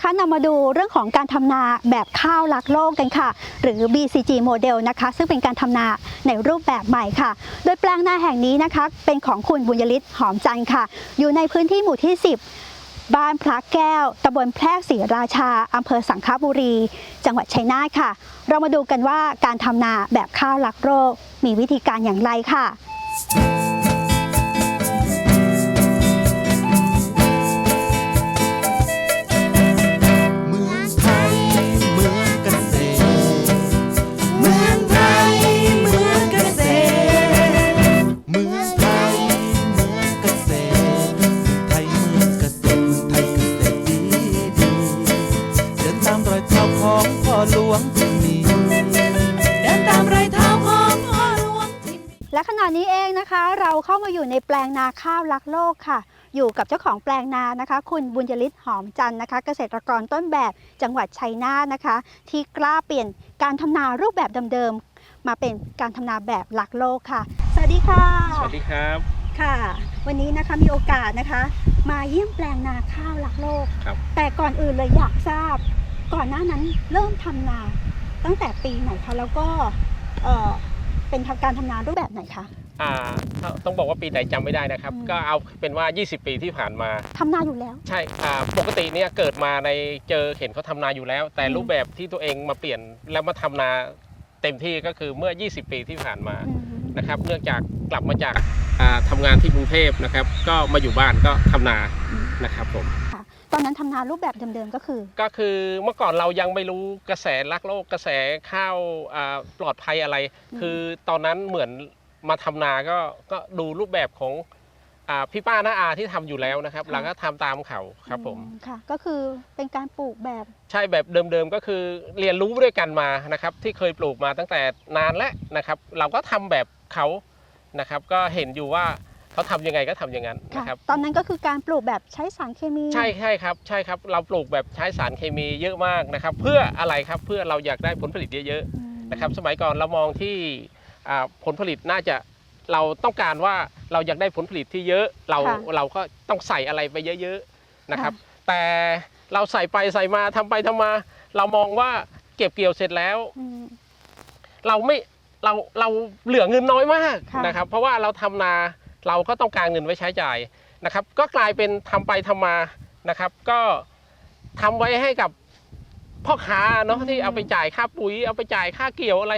คะนำมาดูเรื่องของการทำนาแบบข้าวรักโลกกันค่ะ หรือ BCG โมเดลนะคะ ซึ่งเป็นการทำนาในรูปแบบใหม่ค่ะ โดยแปลงนาแห่งนี้นะคะ เป็นของคุณบุญยฤทธิ์หอมจันทร์ค่ะ อยู่ในพื้นที่หมู่ที่ 10 บ้านพระแก้วตำบลแพรกศรีราชาอำเภอสังขบุรี จังหวัดชัยนาทค่ะ เรามาดูกันว่าการทำนาแบบข้าวรักโลกมีวิธีการอย่างไรค่ะ ข้าวรักโลกค่ะ อยู่กับเจ้าของแปลงนานะคะ คุณบุญยฤทธิ์หอมจันทร์นะคะ เกษตรกรต้นแบบจังหวัดชัยนาทนะคะ ที่กล้าเปลี่ยนการทำนารูปแบบเดิมๆมาเป็นการทำนาแบบรักโลกค่ะ สวัสดีค่ะ สวัสดีครับค่ะ วันนี้นะคะมีโอกาสนะคะ มาเยี่ยมแปลงนาข้าวรักโลก ครับ แต่ก่อนอื่นเลยอยากทราบ ก่อนหน้านั้นเริ่มทำนาตั้งแต่ปีไหนคะแล้วก็เอ่อเป็นการทำนารูปแบบไหนคะ อ่าต้องบอกว่าปีไหนจำไม่ได้นะครับอืมก็เอาเป็นว่า 20 ปีที่ผ่านมา ทำนาอยู่แล้ว ใช่อ่าปกติเนี่ยเกิดมาในเจอเห็นเขาทำนาอยู่แล้ว แต่อืมรูปแบบที่ตัวเองมาเปลี่ยนแล้วมาทำนาเต็มที่ก็คือเมื่อ 20 ปีที่ผ่านมาอืมนะครับเนื่องจากกลับมาจากอ่าทำงานที่กรุงเทพนะครับ ก็มาอยู่บ้านก็ทำนาอืม นะครับผมค่ะตอนนั้นทำนารูปแบบเดิมๆก็คือ ก็คือเมื่อก่อนเรายังไม่รู้กระแสรักโลกกระแสข้าวอ่าปลอดภัยอะไร อืม คือตอนนั้นเหมือน มาทำนาก็ก็ดูรูปแบบของอ่าพี่ป้าน้าอาที่ทำอยู่แล้วนะครับ เราก็ทำตามเขาครับผม อืค่ะ ก็คือเป็นการปลูกแบบ ใช่แบบเดิมๆก็คือเรียนรู้ด้วยกันมานะครับ ที่เคยปลูกมาตั้งแต่นานแล้วนะครับ เราก็ทำแบบเขานะครับ ก็เห็นอยู่ว่าเขาทำยังไงก็ทำอย่างนั้นค่ะ นะครับ ตอนนั้นก็คือการปลูกแบบใช้สารเคมี ใช่ใช่ครับใช่ครับ เราปลูกแบบใช้สารเคมีเยอะมากนะครับ เพื่ออะไรครับเพื่อเราอยากได้ผลผลิตเยอะอืมๆนะครับสมัยก่อนเรามองที่อ่า ผลผลิตน่าจะเราต้องการว่าเราอยากได้ผลผลิตที่เยอะเราค่ะเราก็ต้องใส่อะไรไปเยอะๆนะครับค่ะแต่เราใส่ไปใส่มาทำไปทำมา เรามองว่าเก็บเกี่ยวเสร็จแล้วอืมเราไม่เราเราเหลือเงินน้อยมากค่ะนะครับ เพราะว่าเราทำนาเราก็ต้องการเงินไว้ใช้จ่ายนะครับ ก็กลายเป็นทำไปทำมานะครับ ก็ทำไว้ให้กับพ่อค้าเนาะที่เอาไปจ่ายค่าปุ๋ยเอาไปจ่ายค่าเกี่ยวอะไร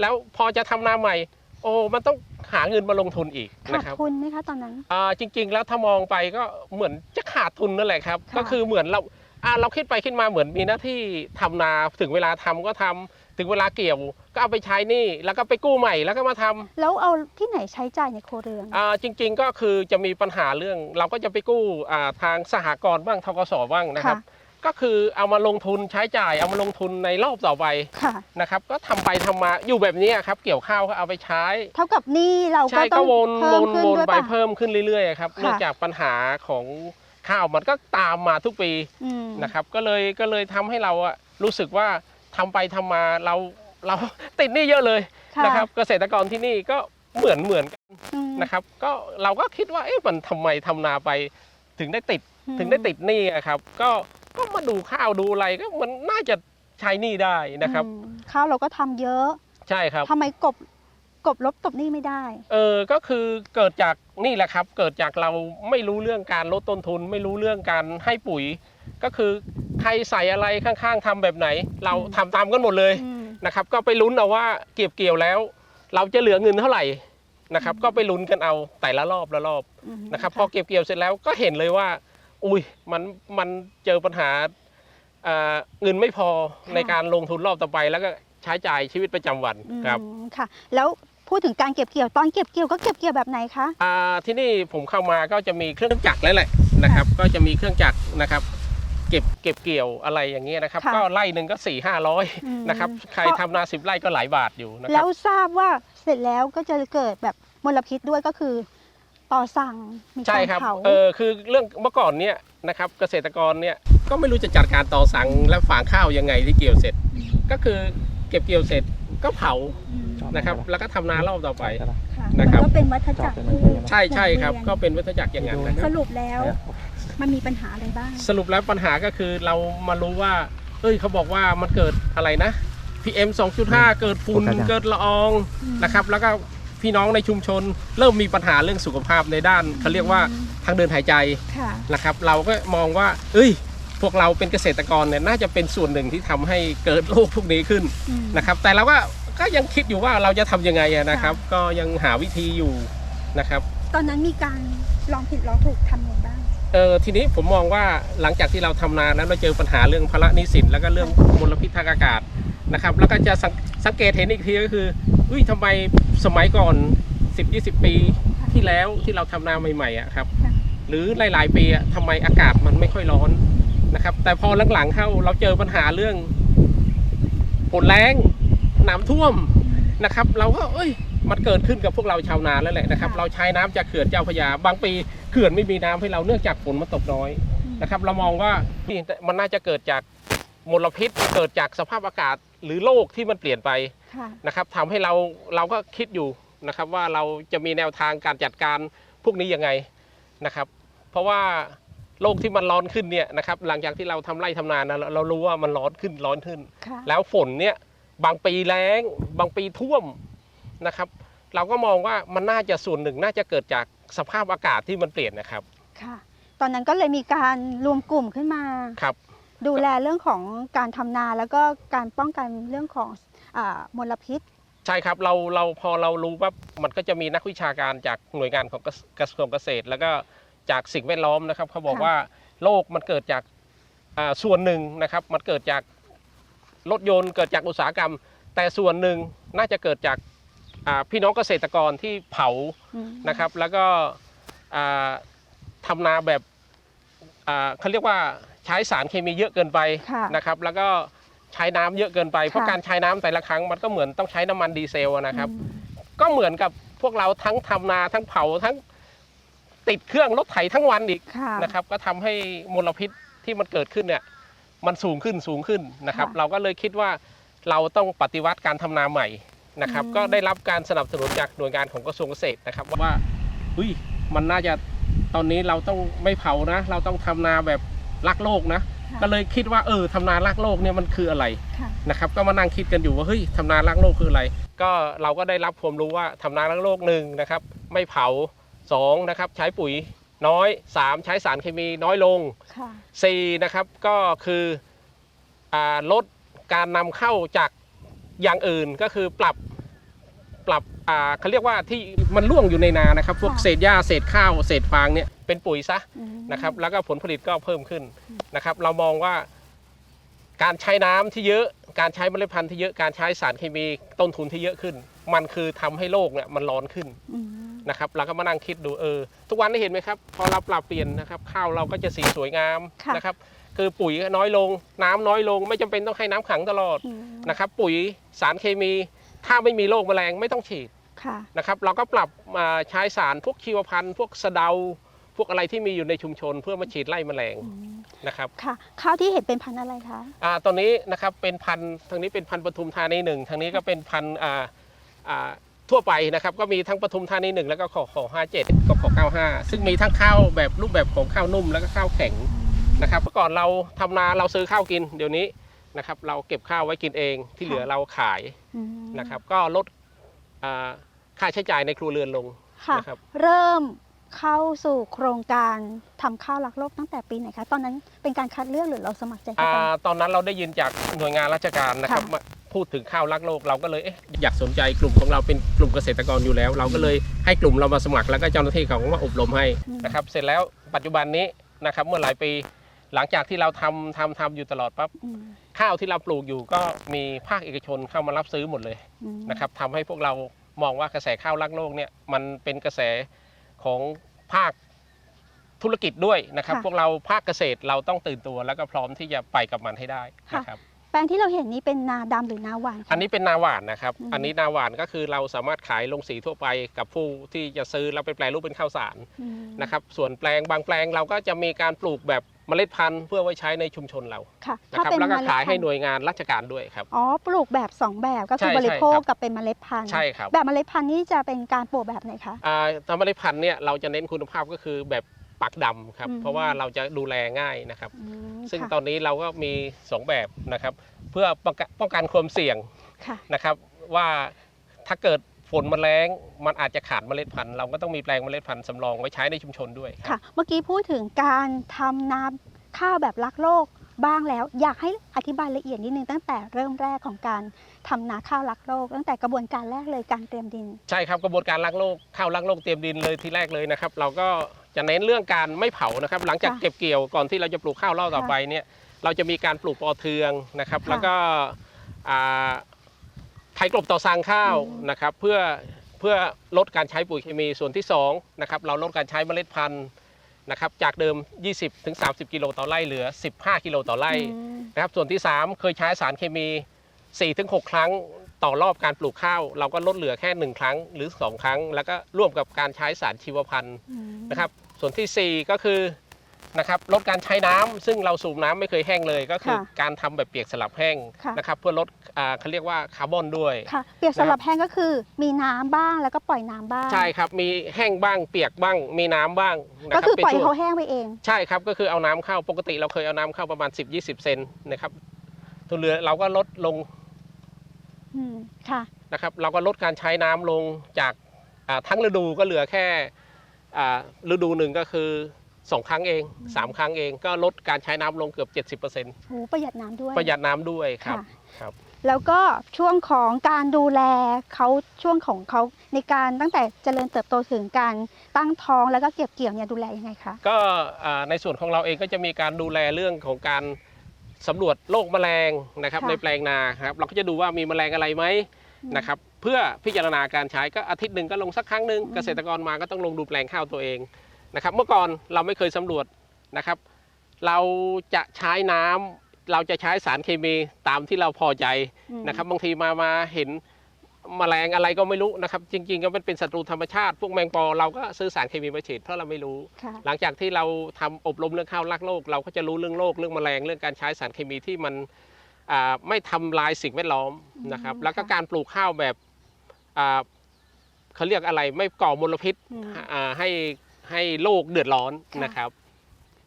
แล้วพอจะทำนาใหม่ โอ้มันต้องหาเงินมาลงทุนอีกขาดนะครับทุนไหมคะตอนนั้นอ่าจริง ๆ แล้วถ้ามองไปก็เหมือนจะขาดทุนนั่นแหละครับค่ะก็คือเหมือนเราอ่าเราคิดไปคิดมาเหมือนมีหน้าที่ทำนาถึงเวลาทำก็ทำถึงเวลาเกี่ยวก็เอาไปใช้หนี่แล้วก็ไปกู้ใหม่แล้วก็มาทำแล้วเอาที่ไหนใช้จ่ายในครัวเรือนอ่าจริง ๆ ก็คือจะมีปัญหาเรื่อง เราก็จะไปกู้อ่าทางสหกรณ์บ้างทกสบ้างนะครับค่ะ ก็คือเอามาลงทุนใช้จ่าย เอามาลงทุนในรอบต่อไปค่ะ นะครับ ก็ทำไปทำมาอยู่แบบนี้ครับ เกี่ยวข้าวก็เอาไปใช้ เท่ากับหนี้เราก็ใช่ต้ก็องวนเพิ่วมนขึ้นวนด้วยไปป่ะเพิ่มขึ้นเรื่อยๆครับค่ะเนื่องจากปัญหาของข้าวมันก็ตามมาทุกปีอืมนะครับ ก็เลยก็เลยทำให้เราอะรู้สึกว่าทำไปทำมาเราเราติดหนี้เยอะเลยค่ะนะครับ เกษตรกรที่นี่ก็เหมือนเหมือนกันอืมนะครับ ก็เราก็คิดว่าเอ๊ะมันทำไมทำนาไปถึงได้ติดอืมถึงได้ติดหนี้อะครับ ก็ ก็มาดูข้าวดูอะไรก็มันน่าจะใช้หนี้ได้นะครับ อืมข้าวเราก็ทำเยอะใช่ครับ ทำไมกบกบลบตบหนี้ไม่ได้ เออก็คือเกิดจากนี่แหละครับ เกิดจากเราไม่รู้เรื่องการลดต้นทุน ไม่รู้เรื่องการให้ปุ๋ย ก็คือใครใส่อะไรข้างๆทำแบบไหน เราอืม ทำตามกันหมดเลยอืม นะครับ ก็ไปลุ้นเอาว่าเก็บเกี่ยวแล้ว เราจะเหลือเงินเท่าไหร่นะครับก็ไปลุ้นกันเอาแต่ละรอบละรอบอืมนะครับพอเก็บเกี่ยวเสร็จแล้วก็เห็นเลยว่า อุ้ยมันมันเจอปัญหาเอ่อเงินไม่พอในการลงทุนรอบต่อไป แล้วก็ใช้จ่ายชีวิตประจำวันอืมครับค่ะ แล้วพูดถึงการเก็บเกี่ยวตอนเก็บเกี่ยวก็เก็บเกี่ยวแบบไหนคะอ่าที่นี่ผมเข้ามาก็จะมีเครื่องจักรแล้วแหละนะครับ ก็จะมีเครื่องจักรนะครับ เก็บเก็บเกี่ยวอะไรอย่างเงี้ยนะครับค่ะก็ไร่หนึ่งก็4ี่ห้าร้อยอืมนะครับใครเพราะทำนาสิบไร่ก็หลายบาทอยู่นะคแล้รับวทราบว่าเสร็จแล้วก็จะเกิดแบบมลพิษด้วยก็คือ ต่อสั่งมีใช่การครับเผา เออคือเรื่องเมื่อก่อนเนี่ยนะครับเกษตรกรเนี่ยก็ไม่รู้จะจัดการต่อสั่งและฝางข้าวยังไงที่เกี่ยวเสร็จก็คือเก็บเกี่ยวเสร็จก็เผามนะครับ แล้วก็ทำนารอบต่อไป ค่ะนะครับมันก็เป็นวัฏจักรที่ใช่ใช่ครับหมุนก็เวียนเป็นวัฏจักรอย่างนั้นนะคสรับรุปแล้วมันมีปัญหาอะไรบ้าง สรุปแล้วปัญหาก็คือเรามารู้ว่า เอ้ยเขาบอกว่ามันเกิดอะไรนะ PM 2.5 เกิดฝุ่น โฟกัสยัง เกิดละอองอืม นะครับ แล้วก็ พี่น้องในชุมชน เริ่มมีปัญหาเรื่องสุขภาพในด้านเขาเรียกว่าทางเดินหายใจค่ะ นะครับ เราก็มองว่า เอ้ย พวกเราเป็นเกษตรกรเนี่ยน่าจะเป็นส่วนหนึ่งที่ทำให้เกิดโรคพวกนี้ขึ้นอืม นะครับ แต่เราก็ก็ยังคิดอยู่ว่าเราจะทำยังไงอะนะครับ ก็ยังหาวิธีอยู่นะครับ ตอนนั้นมีการลองผิดลองถูกทำยังไงบ้าง เออทีนี้ผมมองว่าหลังจากที่เราทำนาแล้วเราเจอปัญหาเรื่องภาระหนี้สินแล้วก็เรื่องมลพิษทางอากาศ นะครับ แล้วก็จะสังสังเกตเห็นอีกทีก็คืออุ้ยทำไมสมัยก่อน 10-20 ปีที่แล้วที่เราทำนาใหม่ๆอะครับค่ะหรือหลาย ๆ ปีอะทำไมอากาศมันไม่ค่อยร้อนนะครับ แต่พอหลังๆเข้าเราเจอปัญหาเรื่องฝนแรงน้ำท่วมนะครับ เราก็เอ้ยมันเกิดขึ้นกับพวกเราชาวนาแล้วแหละนะครับ เราใช้น้ำจากเขื่อนเจ้าพระยา บางปีเขื่อนไม่มีน้ำให้เราเนื่องจากฝนมันตกน้อยนะครับ เรามองว่านี่มันน่าจะเกิดจาก มลพิษเกิดจากสภาพอากาศหรือโลกที่มันเปลี่ยนไปค่ะนะครับทำให้เราเราก็คิดอยู่นะครับว่าเราจะมีแนวทางการจัดการพวกนี้ยังไงนะครับ เพราะว่าโลกที่มันร้อนขึ้นเนี่ยนะครับหลังจากที่เราทำไร่ทำนานะเราเรารู้ว่ามันร้อนขึ้นร้อนขึ้นค่ะแล้วฝนเนี่ยบางปีแล้ง บางปีท่วมนะครับ เราก็มองว่ามันน่าจะส่วนหนึ่งน่าจะเกิดจากสภาพอากาศที่มันเปลี่ยนนะครับค่ะตอนนั้นก็เลยมีการรวมกลุ่มขึ้นมาครับ ดูแลเรื่องของการทำนาแล้วก็การป้องกันเรื่องของอามลพิษ ใช่ครับเราเราพอเรารู้ว่ามันก็จะมีนักวิชาการจากหน่วยงานของกระกระทรวงเกษตร แล้วก็จากสิ่งแวดล้อมนะครับ เขาบอกค่ะว่าโลกมันเกิดจากอ่าส่วนหนึ่งนะครับ มันเกิดจากรถยนต์เกิดจากอุตสาหกรรม แต่ส่วนหนึ่งน่าจะเกิดจากอ่าพี่น้องเกษตรกรที่เผาอืมนะครับ แล้วก็อ่าทำนาแบบ อ่าเขาเรียกว่าใช้สารเคมีเยอะเกินไปค่ะนะครับ แล้วก็ใช้น้ำเยอะเกินไป เพราะค่ะ การใช้น้ำแต่ละครั้งมันก็เหมือนต้องใช้น้ำมันดีเซลอะนะครับ อืม ก็เหมือนกับพวกเราทั้งทำนาทั้งเผาทั้งติดเครื่องรถไถทั้งวันอีกค่ะนะครับ ก็ทำให้มลพิษที่มันเกิดขึ้นเนี่ย มันสูงขึ้นสูงขึ้นนะครับ ค่ะเราก็เลยคิดว่าเราต้องปฏิวัติการทำนาใหม่นะครับ อืม ก็ได้รับการสนับสนุนจากหน่วยงานของกระทรวงเกษตรนะครับ ว่าเฮ้ยมันน่าจะ ตอนนี้เราต้องไม่เผานะ เราต้องทำนาแบบรักโลกนะค่ะก็เลยคิดว่าเออทำนารักโลกเนี่ยมันคืออะไรค่ะนะครับก็มานั่งคิดกันอยู่ว่าเฮ้ยทำนารักโลกคืออะไร ก็เราก็ได้รับความรู้ว่าทำนารักโลกหนึ่งนะครับไม่เผาสองนะครับใช้ปุ๋ยน้อยสามใช้สารเคมีน้อยลงค่ะสี่นะครับก็คืออ่าลดการนำเข้าจากอย่างอื่นก็คือปรับ ปรับอ่าเขาเรียกว่าที่มันร่วงอยู่ในนานะครับ พวกค่ะเศษหญ้าเศษข้าวเศษฟางเนี่ยเป็นปุ๋ยซะอืมนะครับ แล้วก็ผลผลิตก็เพิ่มขึ้นนะครับ เรามองว่าการใช้น้ำที่เยอะ การใช้เมล็ดพันธุ์ที่เยอะ การใช้สารเคมีต้นทุนที่เยอะขึ้น มันคือทำให้โลกเนี่ยมันร้อนขึ้นอืมนะครับเราก็มานั่งคิดดูเออ ทุกวันนี้เห็นไหมครับ พอเราปรับเปลี่ยนนะครับ ข้าวเราก็จะสีสวยงามค่ะนะครับ คือปุ๋ยก็น้อยลง น้ำน้อยลง ไม่จำเป็นต้องให้น้ำขังตลอดอืมนะครับ ปุ๋ยสารเคมี ถ้าไม่มีโรคแมลงไม่ต้องฉีดค่ะ นะครับ เราก็ปรับมาใช้สารพวกชีวพันธุ์พวกสะเดา พวกอะไรที่มีอยู่ในชุมชนเพื่อมาฉีดไล่แมลงอืมนะครับค่ะ ข้าวที่เห็นเป็นพันธุ์อะไรคะอ่าตอนนี้นะครับเป็นพันธุ์ทางนี้เป็นพันธุ์ปทุมธานีหนึ่งทางนี้ก็เป็นพันธุ์อ่าอ่าทั่วไปนะครับก็มีทั้งปทุมธานีหนึ่งแล้วก็ขอขอห้าเจ็ดก็ขอเก้าห้าซึ่งมีทั้งข้าวแบบรูปแบบของข้าวนุ่มแล้วก็ข้าวแข็งนะครับเมื่อก่อนเราทำนาเราซื้อข้าวกินเดี๋ยวนี้ นะครับ เราเก็บข้าวไว้กินเองที่เหลือเราขายอืมนะครับ ก็ลดอ่าค่าใช้จ่ายในครัวเรือนลงค่ะนะครับ เริ่มเข้าสู่โครงการทำข้าวรักโลกตั้งแต่ปีไหนคะ ตอนนั้นเป็นการคัดเลือกหรือเราสมัครใจเข้าอ่าไปตอนนั้นเราได้ยินจากหน่วยงานราชการนะครับค่ะมาพูดถึงข้าวรักโลกเราก็เลยเอ๊ะอยากสนใจกลุ่มของเราเป็นกลุ่มเกษตรกรอยู่แล้ว เราก็เลยให้กลุ่มเรามาสมัครแล้วก็เจ้าหน้าที่เขาก็มาอบรมให้นะครับ เสร็จแล้วปัจจุบันนี้นะครับเมื่อหลายปี หลังจากที่เราทำทำทำอยู่ตลอดปั๊บอืมข้าวที่เราปลูกอยู่ก็มีภาคเอกชนเข้ามารับซื้อหมดเลยอืมนะครับทำให้พวกเรามองว่ากระแสข้าวรักโลกเนี่ยมันเป็นกระแสของภาคธุรกิจด้วยนะครับค่ะพวกเราภาคเกษตรเราต้องตื่นตัว แล้วก็พร้อมที่จะไปกับมันให้ได้ค่ะนะครับแปลงที่เราเห็นนี้เป็นนาดำหรือนาหวานคะอันนี้เป็นนาหวานนะครับอืมอันนี้นาหวานก็คือเราสามารถขายลงสีทั่วไปกับผู้ที่จะซื้อแล้วไปแปลรูปเป็นข้าวสารอืมนะครับ ส่วนแปลงบางแปลงเราก็จะมีการปลูกแบบ เมล็ดพันธุ์เพื่อไว้ใช้ในชุมชนเราค่ะนะครับเป็นแล้วก็เมล็ดขายให้พันธุ์หน่วยงานราชการด้วยครับ อ๋อปลูกแบบสองแบบก็คือใช่บริโภคใช่ครับ กับเป็นเมล็ดพันธุ์ ใช่ครับแบบเมล็ดพันธุ์นี่จะเป็นการปลูกแบบไหนคะ อ่าทำเมล็ดพันธุ์เนี่ยเราจะเน้นคุณภาพก็คือแบบปักดำครับอืม เพราะว่าเราจะดูแลง่ายนะครับ อืมซึ่งค่ะตอนนี้เราก็มี 2 แบบนะครับ เพื่อป้องกันป้องกันความเสี่ยงค่ะ นะครับ ว่าถ้าเกิด ฝนมันแรงมันอาจจะขาดเมล็ดพันธุ์เราก็ต้องมีแปลงเมล็ดพันธุ์สำรองไว้ใช้ในชุมชนด้วยคค่ะรับเมื่อกี้พูดถึงการทำนาข้าวแบบรักโลกบ้างแล้ว อยากให้อธิบายละเอียดนิดนึงตั้งแต่เริ่มแรกของการทำนาข้าวรักโลก ตั้งแต่กระบวนการแรกเลยการเตรียมดิน ใช่ครับกระบวนการรักโลกข้าวรักโลกเตรียมดินเลยที่แรกเลยนะครับ เราก็จะเน้นเรื่องการไม่เผานะครับ หลังจากค่ะเก็บเกี่ยวก่อนที่เราจะปลูกข้าวรอบต่อค่ะไปเนี่ยเราจะมีการปลูกปอเทืองนะครับ ค่ะ แล้วก็อ่า ไถกลบต่อสร้างข้าวอืมนะครับเพื่อเพื่อลดการใช้ปุ๋ยเคมีส่วนที่สองนะครับเราลดการใช้เมล็ดพันธุ์นะครับจากเดิม 20-30 กิโลต่อไร่เหลือ 15 กิโลต่อไร่อืมนะครับส่วนที่ 3 เคยใช้สารเคมี 4-6 ครั้งต่อรอบการปลูกข้าว เราก็ลดเหลือแค่ 1 ครั้งหรือ 2 ครั้ง แล้วก็ร่วมกับการใช้สารชีวพันธุ์อืมนะครับส่วนทีสี่4 ก็คือ นะครับลดการใช้น้ำซึ่งเราสูบน้ำไม่เคยแห้งเลยก็คือค่ะการทำแบบเปียกสลับแห้งค่ะนะครับเพื่อลดอ่าเขาเรียกว่าคาร์บอนด้วยค่ะเปียกสลับแห้งก็คือมีน้ำบ้างแล้วก็ปล่อยน้ำบ้าง ใช่ครับมีแห้งบ้างเปียกบ้างมีน้ำบ้างนะก็รับคือเป็นปล่อยช่วงเขาแห้งไปเอง ใช่ครับก็คือเอาน้ำเข้าปกติเราเคยเอาน้ำเข้าประมาณ 10-20 เซนนะครับตัวเหลือเราก็ลดลงอืมค่ะนะครับเราก็ลดการใช้น้ำลงจากอ่าทั้งฤดูก็เหลือแค่อ่าฤดูหนึ่งก็คือ 2ครั้งเอง3ครั้งเองก็ลดการใช้น้ำลงเกือบ 70%โหประหยัดน้ำด้วย ประหยัดน้ำด้วยครับค่ะครับ แล้วก็ช่วงของการดูแลเขาช่วงของเขาในการตั้งแต่เจริญเติบโตถึงการตั้งท้องแล้วก็เก็บเกี่ยวเนี่ยดูแลยังไงคะก็อ่าในส่วนของเราเองก็จะมีการดูแลเรื่องของการสำรวจโรคแมลงนะครับค่ะในแปลงนาครับเราก็จะดูว่ามีแมลงอะไรไหมนะครับเพื่อพิจารณาการใช้ก็อาทิตย์หนึ่งก็ลงสักครั้งหนึ่งอืมเกษตรกรมาก็ต้องลงดูแปลงข้าวตัวเอง นะครับ เมื่อก่อนเราไม่เคยสำรวจนะครับ เราจะใช้น้ำเราจะใช้สารเคมีตามที่เราพอใจอืมนะครับ บางทีมามาเห็นแมลงอะไรก็ไม่รู้นะครับ จริง ๆ ก็มันเป็นศัตรูธรรมชาติ พวกแมงปอเราก็ซื้อสารเคมีมาฉีดเพราะเราไม่รู้ค่ะหลังจากที่เราทำอบรมเรื่องข้าวรักโลก เราก็จะรู้เรื่องโรคเรื่องแมลงเรื่องการใช้สารเคมีที่มันอ่าไม่ทำลายสิ่งแวดล้อมนะครับอืมแล้วก็ค่ะการปลูกข้าวแบบอ่าเขาเรียกอะไรไม่ก่อมลพิษอืมอ่าให้ ให้โลกเดือดร้อนค่ะ นะครับ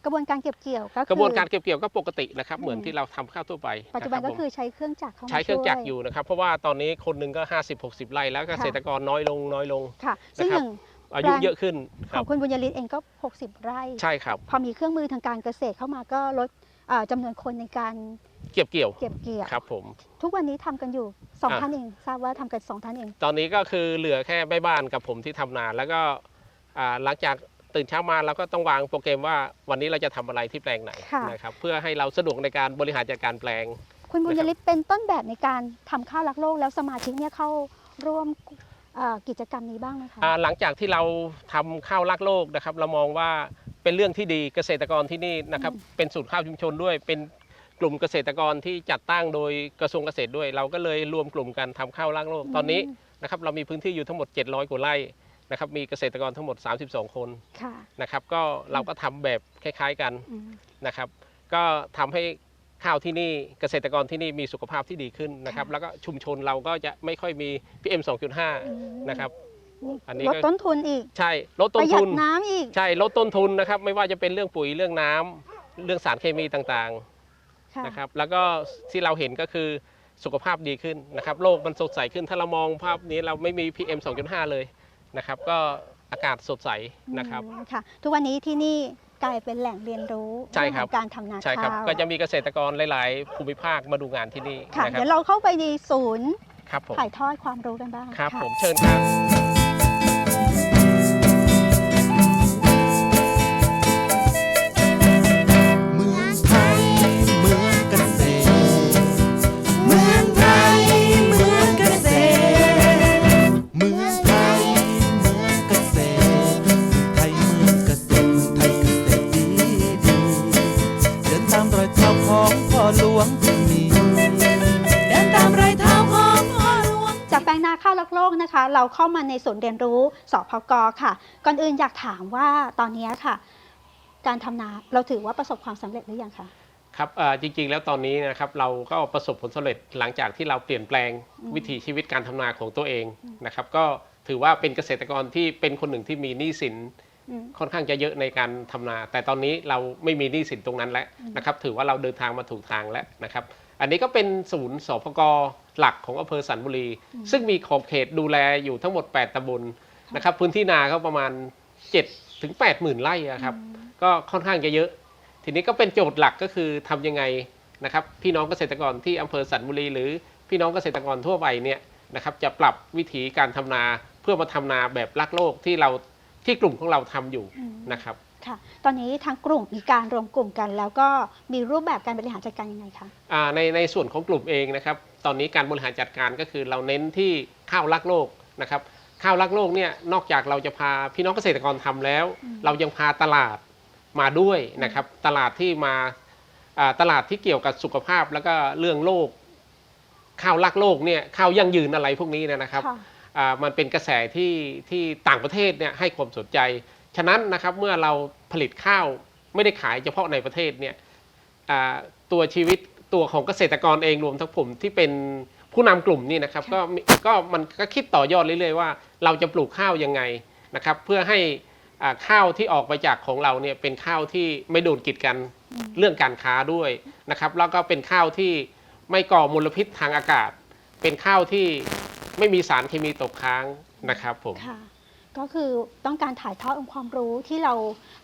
กระบวนการเก็บเกี่ยวก็คืกระบวนการเก็บเกี่ยวก็ปกตินะครับอืมเหมือนที่เราทำข้าวทั่วไปปัจจุบันนะก็รับผมคือใช้เครื่องจักรเข้ามาใช้เครื่องจักรช่วยอยู่นะครับ เพราะว่าตอนนี้คนหนึ่งก็ 50-60 ไร่แล้วเกษตรกรน้อยลงน้อยลง ค่ะ ซึ่งนะคอรับ ย่าง อายุแปลง เยอะขึ้นคขรัอบงคุณบุญยริศเองก็ 60 ไร่ ใช่ครับ พอมีเครื่องมือทางการเกษตรเข้ามาก็ลดเอ่อจำนวนคนในการเก็บเกี่ยวเก็บเกี่ยว ครับผม ทุกวันนี้ทำกันอยู่สองอะ ท่านเอง ทราบว่าทำกันสองท่านเอง ตอนนี้ก็คือเหลือแค่แม่บ้านกับผมที่ทำนานแล้วก็อ่าหลังจาก ตื่นเช้ามาเราก็ต้องวางโปรแกรมว่าวันนี้เราจะทำอะไรที่แปลงไหนค่ะ นะครับเพื่อให้เราสะดวกในการบริหารจัดการแปลง คุณบุญยนะครับริศเป็นต้นแบบในการทำข้าวรักโลกแล้วสมาชิกเนี่ยเข้าร่วมเอ่อกิจกรรมนี้บ้างไหมคะ อ่าหลังจากที่เราทำข้าวรักโลกนะครับ เรามองว่าเป็นเรื่องที่ดีเกษตรกรที่นี่นะครับ เป็นสูตรข้าวชุมชนด้วย เป็นกลุ่มเกษตรกรที่จัดตั้งโดยกระทรวงเกษตรด้วย เราก็เลยรวมกลุ่มกันทำข้าวรักโลก ตอนนี้นะครับเรามีพื้นที่อยู่ทั้งหมด 700กว่าไร่ นะครับมีเกษตรกรทั้งหมด 32 คนค่ะนะครับก็เราก็ทำแบบคล้ายๆกันอืมนะครับ ก็ทำให้ข้าวที่นี่เกษตรกรที่นี่มีสุขภาพที่ดีขึ้นนะครับค่ะแล้วก็ชุมชนเราก็จะไม่ค่อยมี PM อืม2.5 นะครับ อันนี้ลก็ดต้นทุนอีก ใช่ลดปต้นระหยัทุดนน้ำอีก ใช่ลดต้นทุนนะครับ ไม่ว่าจะเป็นเรื่องปุ๋ยเรื่องน้ำเรื่องสารเคมีต่างค่ะ ๆนะครับ แล้วก็ที่เราเห็นก็คือสุขภาพดีขึ้นนะครับโลกมันสดใสขึ้นถ้าเรามองภาพนี้เราไม่มี PM 2.5 เลย นะครับ ก็อากาศสดใสนะครับ อืมค่ะ ทุกวันนี้ที่นี่กลายเป็นแหล่งเรียนรู้ใช่ครับ เองของการทำนาใช่ครับ ข้าวก็จะมีเกษตรกรหลาย ๆ ภูมิภาคมาดูงานที่นี่ค่ะ นะครัเดี๋บยวเราเข้าไปในศูนย์ครับผมถ่ายทอดความรู้กันบ้างครับะ ผมเชิญครับ เราเข้ามาในศูนย์เรียนรู้สพกค่ะ ก่อนอื่นอยากถามว่าตอนนี้ค่ะ การทำนาเราถือว่าประสบความสำเร็จหรือยังคะครับเอ่อจริงๆ แล้วตอนนี้นะครับเราก็ประสบผลสำเร็จหลังจากที่เราเปลี่ยนแปลงอืมวิถีชีวิตการทำนาของตัวเองนะครับ ก็ถือว่าเป็นเกษตรกรที่เป็นคนหนึ่งที่มีหนี้สินอืมค่อนข้างจะเยอะในการทำนา แต่ตอนนี้เราไม่มีหนี้สินตรงนั้นแล้วนะครับ ถือว่าเราเดินทางมาถูกทางแล้วนะครับ อันนี้ก็เป็นศูนย์สพกหลักของอำเภอสันบุรี ซึ่งมีขอบเขตดูแลอยู่ทั้งหมด 8ตำบลนะครับ พื้นที่นาก็ประมาณ 7 ถึง 8 หมื่นไร่อะครับ ก็ค่อนข้างจะเยอะ ทีนี้ก็เป็นโจทย์หลักก็คือทำยังไงนะครับ พี่น้องเกษตรกรที่อำเภอสันบุรี หรือพี่น้องเกษตรกรทั่วไปเนี่ยนะครับ จะปรับวิธีการทำนาเพื่อมาทำนาแบบรักโลกที่เราที่กลุ่มของเราทำอยู่อืมนะครับ ค่ะ ตอนนี้ทางกลุ่มมีการรวมกลุ่มกัน แล้วก็มีรูปแบบการบริหารจัดการยังไงคะอ่าในในส่วนของกลุ่มเองนะครับ ตอนนี้การบริหารจัดการก็คือเราเน้นที่ข้าวรักโลกนะครับ ข้าวรักโลกเนี่ยนอกจากเราจะพาพี่น้องเกษตรกรทำแล้วอืมเรายังพาตลาดมาด้วยนะครับ ตลาดที่มาอ่าตลาดที่เกี่ยวกับสุขภาพแล้วก็เรื่องโลกข้าวรักโลกเนี่ยข้าวยั่งยืนอะไรพวกนี้เนยนะครับค่ะอ่ามันเป็นกระแสที่ที่ต่างประเทศเนี่ยให้ความสนใจ ฉะนั้นนะครับเมื่อเราผลิตข้าวไม่ได้ขายเฉพาะในประเทศเนี่ยอ่าตัวชีวิตตัวของเกษตรกรเองรวมทั้งผมที่เป็นผู้นำกลุ่มนี่นะครับค่ะก็มีก็มันก็คิดต่อยอดเรื่อยๆว่า เราจะปลูกข้าวยังไงนะครับ เพื่อให้อ่าข้าวที่ออกไปจากของเราเนี่ยเป็นข้าวที่ไม่โดนกีดกันเรื่องการค้าด้วยนะครับแล้วก็เป็นข้าวที่ไม่ก่อมลพิษทางอากาศ เป็นข้าวที่ไม่มีสารเคมีตกค้างนะครับผมค่ะ ก็คือต้องการถ่ายทอดองค์ความรู้ที่เรา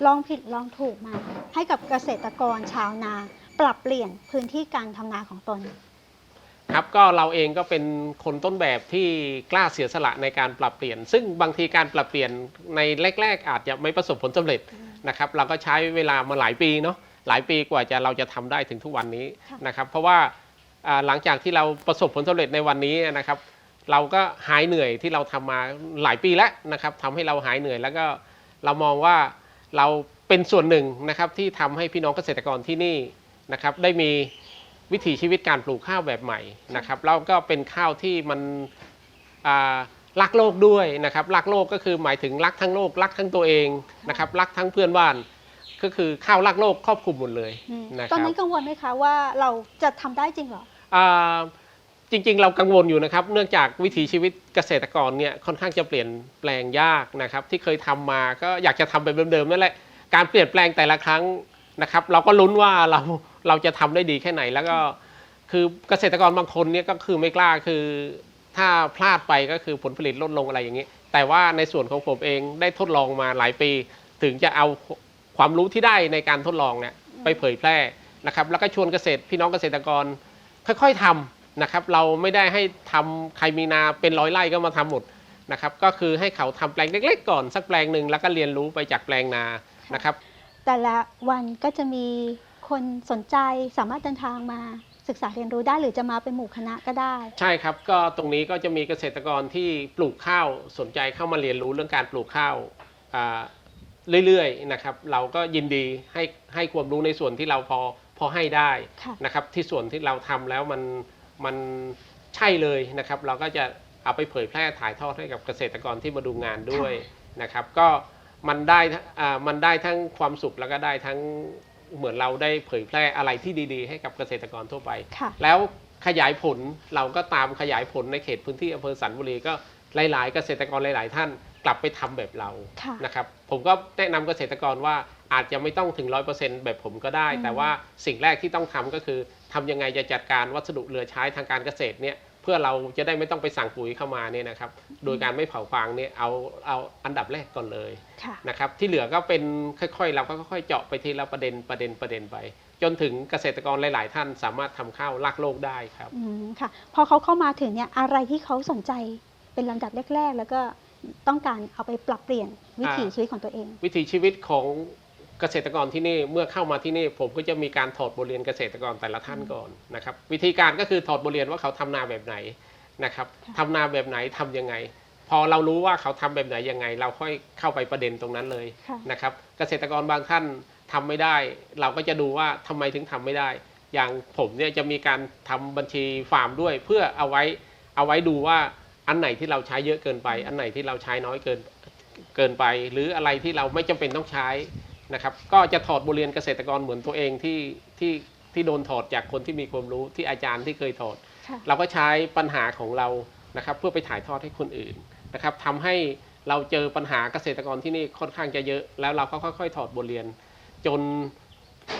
ลองผิดลองถูกมา ให้กับเกษตรกรชาวนา ปรับเปลี่ยนพื้นที่การทำนาของตน ครับก็เราเองก็เป็นคนต้นแบบที่กล้าเสียสละในการปรับเปลี่ยน ซึ่งบางทีการปรับเปลี่ยนในแรก ๆ อาจจะไม่ประสบผลสำเร็จนะครับเราก็ใช้เวลามาหลายปีเนาะหลายปีกว่าจะเราจะทำได้ถึงทุกวันนี้นะครับ เพราะว่าอ่าหลังจากที่เราประสบผลสำเร็จในวันนี้นะครับ เราก็หายเหนื่อยที่เราทำมาหลายปีแล้วนะครับทำให้เราหายเหนื่อยแล้วก็เรามองว่าเราเป็นส่วนหนึ่งนะครับที่ทำให้พี่น้องเกษตรกรที่นี่นะครับได้มีวิถีชีวิตการปลูกข้าวแบบใหม่นะครับแล้วก็เป็นข้าวที่มันอ่ารักโลกด้วยนะครับรักโลกก็คือหมายถึงรักทั้งโลกรักทั้งตัวเองนะครับรักทั้งเพื่อนบ้านก็คือข้าวรักโลกครอบคลุมหมดเลยอืมนะคตอนรับนั้นกังวลไหมคะว่าเราจะทำได้จริงเหรออ่า จริงๆ เรากังวลอยู่นะครับ เนื่องจากวิถีชีวิตเกษตรกรเนี่ยค่อนข้างจะเปลี่ยนแปลงยากนะครับ ที่เคยทำมาก็อยากจะทำแบบเดิมๆนั่นแหละการเปลี่ยนแปลงแต่ละครั้งนะครับ เราก็ลุ้นว่าเราเราจะทำได้ดีแค่ไหนแล้วก็คือเกษตรกรบางคนเนี่ยก็คือไม่กล้าคือถ้าพลาดไปก็คือผลผลิตลดลงอะไรอย่างนี้ แต่ว่าในส่วนของผมเองได้ทดลองมาหลายปี ถึงจะเอาความรู้ที่ได้ในการทดลองเนี่ยไปเผยแพร่นะครับ แล้วก็ชวนเกษตรพี่น้องเกษตรกรค่อย ๆทำ นะครับเราไม่ได้ให้ทำใครมีนาเป็นร้อยไร่ก็มาทำหมดนะครับก็คือให้เขาทำแปลงเล็ก ๆ ก่อนสักแปลงหนึ่งแล้วก็เรียนรู้ไปจากแปลงนานะครับ แต่ละวันก็จะมีคนสนใจสามารถเดินทางมาศึกษาเรียนรู้ได้หรือจะมาเป็นหมู่คณะก็ได้ ใช่ครับ ก็ตรงนี้ก็จะมีเกษตรกรที่ปลูกข้าวสนใจเข้ามาเรียนรู้เรื่องการปลูกข้าวอ่าเรื่อยๆนะครับ เราก็ยินดีให้ให้ความรู้ในส่วนที่เราพอพอให้ได้ค่ะนะครับ ที่ส่วนที่เราทำแล้วมัน มันใช่เลยนะครับ เราก็จะเอาไปเผยแพร่ถ่ายทอดให้กับเกษตรกรที่มาดูงานด้วยนะครับ ก็มันได้ทั้งอ่ามันได้ทั้งความสุขแล้วก็ได้ทั้งเหมือนเราได้เผยแพร่อะไรที่ดีๆ ให้กับเกษตรกรทั่วไป ค่ะ แล้วขยายผลเราก็ตามขยายผลในเขตพื้นที่อำเภอสันบุรีก็หลายๆ เกษตรกรหลาย ๆ ท่านกลับไปทำแบบเรา ค่ะ นะครับผมก็แนะนำเกษตรกรว่าอาจจะไม่ต้องถึง 100%แบบผมก็ได้แต่ว่าสิ่งแรกที่ต้องทำก็คือ ทำยังไงจะจัดการวัสดุเหลือใช้ทางการเกษตรเนี่ยเพื่อเราจะได้ไม่ต้องไปสั่งปุ๋ยเข้ามาเนี่ยนะครับ โดยการไม่เผาฟางเนี่ยเอาเอาอันดับแรกก่อนเลยค่ะ นะครับที่เหลือก็เป็นค่อยๆ เราก็ค่อยๆเจาะไปทีละประเด็นประเด็นประเด็นไป จนถึงเกษตรกรหลาย ๆ ท่านสามารถทำข้าวรักโลกได้ครับ อืมค่ะ พอเขาเข้ามาถึงเนี่ยอะไรที่เขาสนใจเป็นลำดับแรก ๆ แล้วก็ต้องการเอาไปปรับเปลี่ยนวิถีอ่า ชีวิตของตัวเอง วิถีชีวิตของ เกษตรกรที่นี่เมื่อเข้ามาที่นี่ผมก็จะมีการถอดบทเรียนเกษตรกรแต่ละท่านก่อนนะครับ วิธีการก็คือถอดบทเรียนว่าเขาทำนาแบบไหนนะครับค่ะทำนาแบบไหนทำยังไง พอเรารู้ว่าเขาทำแบบไหนยังไง เราค่อยเข้าไปประเด็นตรงนั้นเลยค่ะนะครับ เกษตรกรบางท่านทำไม่ได้ เราก็จะดูว่าทำไมถึงทำไม่ได้ อย่างผมเนี่ยจะมีการทำบัญชีฟาร์มด้วย เพื่อเอาไว้เอาไว้ดูว่าอันไหนที่เราใช้เยอะเกินไป อันไหนที่เราใช้น้อยเกินเกินไป หรืออะไรที่เราไม่จำเป็นต้องใช้ นะครับก็จะถอดบทเรียนเกษตรกรเหมือนตัวเองที่ที่ที่โดนถอดจากคนที่มีความรู้ที่อาจารย์ที่เคยถอด ค่ะเราก็ใช้ปัญหาของเรานะครับเพื่อไปถ่ายทอดให้คนอื่นนะครับทำให้เราเจอปัญหาเกษตรกรที่นี่ค่อนข้างจะเยอะ แล้วเราก็ค่อย ๆ ถอดบทเรียน จน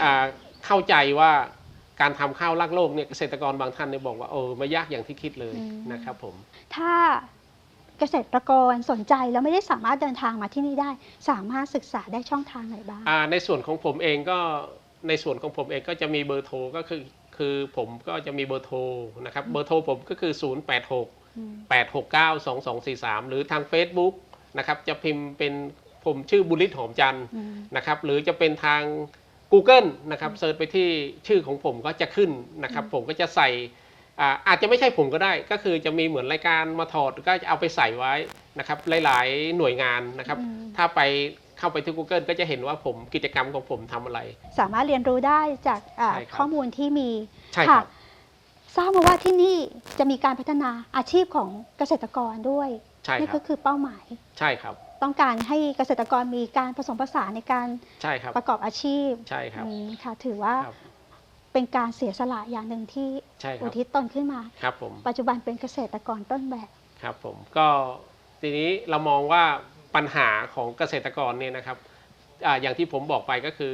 อ่าเข้าใจว่าการทำข้าวรักโลกเนี่ยเกษตรกรบางท่านเนี่ยบอกว่าเออไม่ยากอย่างที่คิดเลยอืม นะครับผม ถ้า เกษตรกรสนใจแล้วไม่ได้สามารถเดินทางมาที่นี่ได้ สามารถศึกษาได้ช่องทางไหนบ้างอ่าในส่วนของผมเองก็ในส่วนของผมเองก็จะมีเบอร์โทรก็คือคือผมก็จะมีเบอร์โทรนะครับเบอร์โทรผมก็คือ 0 8 6อืม869 2243 หรือทาง Facebook นะครับจะพิมพ์เป็นผมชื่อบุริศหอมจันทร์อืมนะครับหรือจะเป็นทาง Google นะครับเซิร์ชไปที่ชื่อของผมก็จะขึ้นนะครับผมก็จะใส่ อ่าอาจจะไม่ใช่ผมก็ได้ ก็คือจะมีเหมือนรายการมาถอดก็จะเอาไปใส่ไว้นะครับหลาย ๆ หน่วยงานนะครับอืมถ้าไปเข้าไปที่ Google ก็จะเห็นว่าผมกิจกรรมของผมทำอะไร สามารถเรียนรู้ได้จากอ่าใช่ครับข้อมูลที่มีใช่ครับ ทราบมาว่าที่นี่จะมีการพัฒนาอาชีพของเกษตรกรด้วยใช่นี่ครัก็บคือเป้าหมาย ใช่ครับต้องการให้เกษตรกรมีการผสมผสานในการใช่ครับประกอบอาชีพใช่ครับอืมค่ะ ถือว่าครับ เป็นการเสียสละอย่างหนึ่งที่ใช่คอุรับทิศตนขึ้นมา ครับผม ปัจจุบันเป็นเกษตรกรต้นแบบ ครับผมก็ทีนี้เรามองว่าปัญหาของเกษตรกรเนี่ยนะครับอาอย่างที่ผมบอกไปก็คือ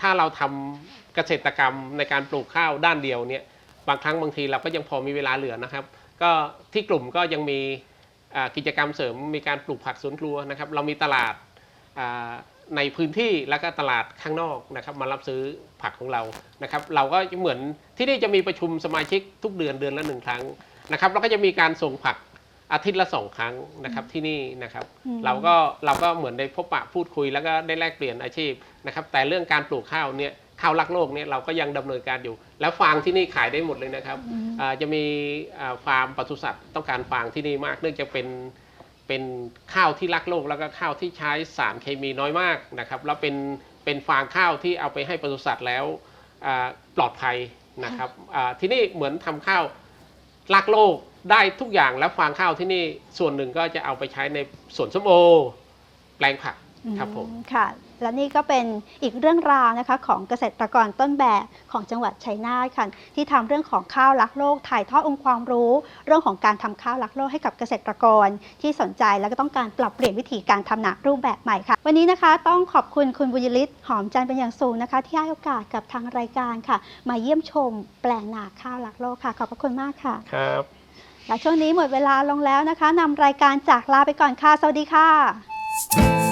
ถ้าเราทำเกษตรกรรมในการปลูกข้าวด้านเดียวเนี่ยบางครั้งบางทีเราก็ยังพอมีเวลาเหลือนะครับ ก็ที่กลุ่มก็ยังมีอ่ากิจกรรมเสริมมีการปลูกผักสวนครัวนะครับ เรามีตลาดอ่า ในพื้นที่แล้วก็ตลาดข้างนอกนะครับมารับซื้อผักของเรานะครับเราก็เหมือนที่นี่จะมีประชุมสมาชิกทุกเดือนเดือนละหนึ่งครั้งนะครับแล้วก็จะมีการส่งผักอาทิตย์ละสองครั้งนะครับที่นี่นะครับอืมเราก็เราก็เหมือนได้พบปะพูดคุย แล้วก็ได้แลกเปลี่ยนอาชีพนะครับแต่เรื่องการปลูกข้าวเนี่ยข้าวรักโลกเนี่ยเราก็ยังดำเนินการอยู่ แล้วฟางที่นี่ขายได้หมดเลยนะครับอืมอ่าจะมีอ่าฟาร์มปศุสัตว์ต้องการฟางที่นี่มากเนื่องจากเป็น เป็นข้าวที่รักโลกแล้วก็ข้าวที่ใช้สารเคมีน้อยมากนะครับแล้วเป็นเป็นฟางข้าวที่เอาไปให้ปศุสัตว์แล้วปลอดภัยนะครับที่นี่เหมือนทำข้าวรักโลกได้ทุกอย่างแล้วฟางข้าวที่นี่ส่วนหนึ่งก็จะเอาไปใช้ในสวนส้มโอ แปลงผักครับผมค่ะ และนี่ก็เป็นอีกเรื่องราวนะคะของเกษตรกรต้นแบบของจังหวัดชัยนาทค่ะที่ทำเรื่องของข้าวรักโลก ถ่ายทอดองค์ความรู้ เรื่องของการทำข้าวรักโลกให้กับเกษตรกรที่สนใจแล้วก็ต้องการปรับเปลี่ยนวิธีการทำนารูปแบบใหม่ค่ะ วันนี้นะคะต้องขอบคุณคุณบุญยฤทธิ์หอมจันทร์เป็นอย่างสูงนะคะ ที่ให้โอกาสกับทางรายการค่ะ มาเยี่ยมชม แปลงนาข้าวรักโลกค่ะ ขอบพระคุณมากค่ะครับและช่วงนี้หมดเวลาลงแล้วนะคะนำรายการจากลาไปก่อนค่ะสวัสดีค่ะ